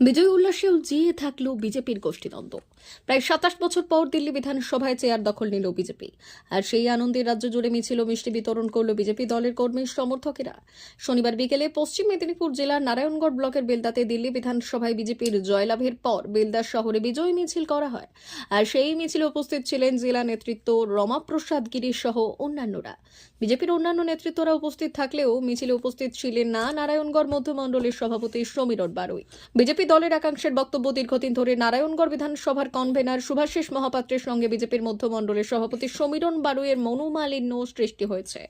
বিজয় উল্লাসে উজিয়ে থাকল বিজেপির গোষ্ঠীদ্বন্দ্ব। প্রায় সাতাশ বছর পর দিল্লি বিধানসভায় চেয়ার দখল নিল বিজেপি। আর সেই আনন্দে রাজ্য জুড়ে মিছিল মিষ্টি বিতরণ করল বিজেপি দলের কর্মী সমর্থকেরা। শনিবার বিকেলে পশ্চিম মেদিনীপুর জেলার নারায়ণগড় ব্লকের বেলদাতে দিল্লি বিধানসভায় বিজেপির জয়লাভের পর বেলদা শহরে বিজয় মিছিল করা হয়। আর সেই মিছিলে উপস্থিত ছিলেন জেলা নেতৃত্ব রমাপ্রসাদ গিরিশ সহ অন্যান্যরা। বিজেপির অন্যান্য নেতৃত্বরা উপস্থিত থাকলেও মিছিলে উপস্থিত ছিলেন না নারায়ণগড় মধ্যমণ্ডলের সভাপতি সমীরণ বারুই। বিজেপি দলের একাংশের বক্তব্য দীর্ঘদিন ধরে নারায়ণগড় বিধানসভার কনভেনার সুভাষিস মহাপাত্রের সঙ্গে বিজেপির মধ্যমণ্ডলের সভাপতি সমীরণ বারুইয়ের মনোমালিন্য সৃষ্টি হয়েছে।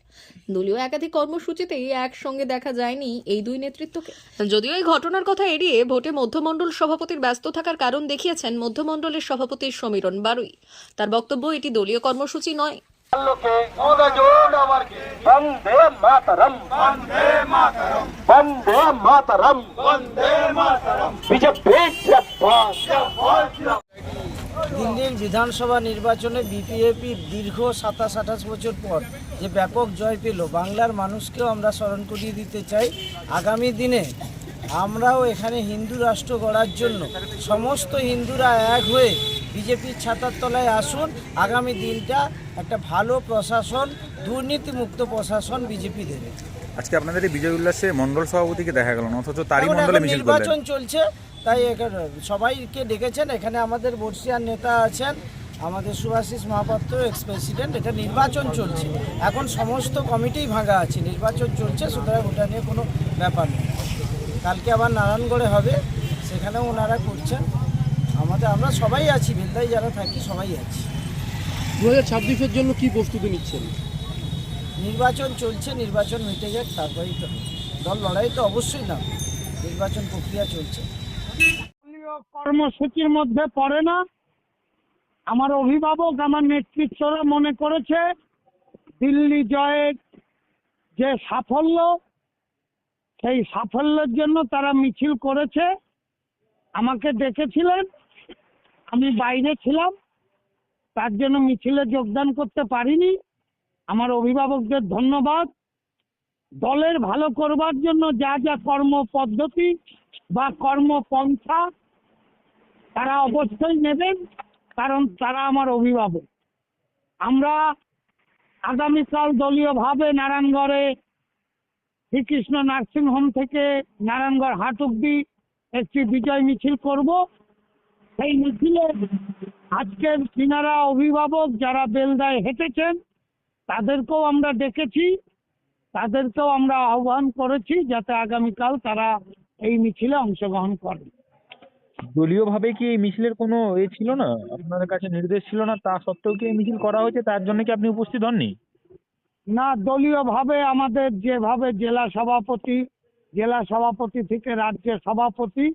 দলীয় একাধিক কর্মসূচিতেই একসঙ্গে দেখা যায়নি এই দুই নেতৃত্বকে। যদিও এই ঘটনার কথা এড়িয়ে ভোটে মধ্যমণ্ডল সভাপতির ব্যস্ত থাকার কারণ দেখিয়েছেন মধ্যমণ্ডলের সভাপতি সমীরণ বারুই। তার বক্তব্য, এটি দলীয় কর্মসূচি নয় আল্লোকে মনোযোগ আমার কি বন্দে মাতরম। বন্দে মাতরম। বন্দে মাতরম। বন্দে মাতরম। বিজেপি জিন্দাবাদ দিল্লির বিধানসভা নির্বাচনে বিপিএপির দীর্ঘ সাতাশ আঠাশ বছর পর যে ব্যাপক জয় পেল বাংলার মানুষকেও আমরা স্মরণ করিয়ে দিতে চাই। আগামী দিনে আমরাও এখানে হিন্দু রাষ্ট্র গড়ার জন্য সমস্ত হিন্দুরা এক হয়ে বিজেপির ছাতার তলায় আসুন। আগামী দিনটা একটা ভালো প্রশাসন দুর্নীতিমুক্ত প্রশাসন বিজেপি দেবে। আজকে আপনাদের এই বিজয় উল্লাসে মন্ডল সভাপতিকে দেখা গেল অথচ তারই মন্ডলে মিছিল নির্বাচন চলছে তাই সবাইকে ডেকেছেন। এখানে আমাদের বর্ষিয়ার নেতা আছেন আমাদের সুভাষিস মহাপাত্র এক্স প্রেসিডেন্ট এটা নির্বাচন চলছে। এখন সমস্ত কমিটি ভাঙা আছে। নির্বাচন চলছে সুতরাং ওটা নিয়ে কোনো ব্যাপার নেই। কালকে আবার নারায়ণগড়ে হবে সেখানেও ওনারা করছেন। আমাদের আমরা সবাই আছি বেলদায় যারা থাকি সবাই আছি। দু হাজার ছাব্বিশের জন্য কি প্রস্তুতি নিচ্ছেন? নির্বাচন চলছে নির্বাচন মিটে যাক তারপরেই তো। দল লড়াই তো অবশ্যই না নির্বাচন প্রক্রিয়া চলছে। কর্মসূচির মধ্যে পড়ে না। আমার অভিভাবক আমার নেতৃত্বরা মনে করেছে দিল্লি জয়ের যে সাফল্য সেই সাফল্যের জন্য তারা মিছিল করেছে। আমাকে ডেকেছিলেন আমি বাইরে ছিলাম। তার জন্য মিছিলে যোগদান করতে পারিনি। আমার অভিভাবকদের ধন্যবাদ। দলের ভালো করবার জন্য যা যা কর্ম পদ্ধতি বা কর্মপন্থা তারা অবশ্যই নেবেন, কারণ তারা আমার অভিভাবক। আমরা আগামীকাল দলীয়ভাবে নারায়ণগড়ে শ্রীকৃষ্ণ নার্সিংহোম থেকে নারায়ণগড় হাট অব্দি একটি বিজয় মিছিল করব। সেই মিছিলে আজকের কিনারা অভিভাবক যারা বেলদায় হেঁটেছেন, তাদেরকেও আমরা ডেকেছি। তাদেরকেও আমরা আহ্বান করেছি যাতে আগামীকাল তারা এই মিছিলে অংশগ্রহণ করে দলীয়ভাবে কি এই মিছিলের কোনো এ ছিল না? আপনাদের কাছে নির্দেশ ছিল না, তা সত্ত্বেও কি এই মিছিল করা হয়েছে? তার জন্য কি আপনি উপস্থিত হননি? না দলীয়ভাবে আমাদের যেভাবে জেলা সভাপতি জেলা সভাপতি থেকে রাজ্যের সভাপতি,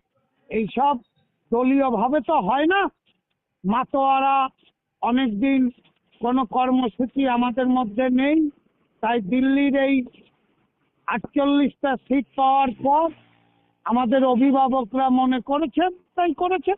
এইসব দলীয়ভাবে তো হয় না। মাতোয়ারা অনেকদিন কোনো কর্মসূচি আমাদের মধ্যে নেই। তাই দিল্লির এই আটচল্লিশটা সিট পাওয়ার পর আমাদের অভিভাবকরা মনে করেছেন, তাই করেছেন।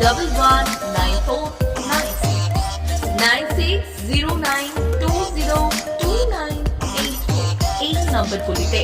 double one nine four nine six nine six zero nine two zero two nine eight four এই নম্বরগুলিতে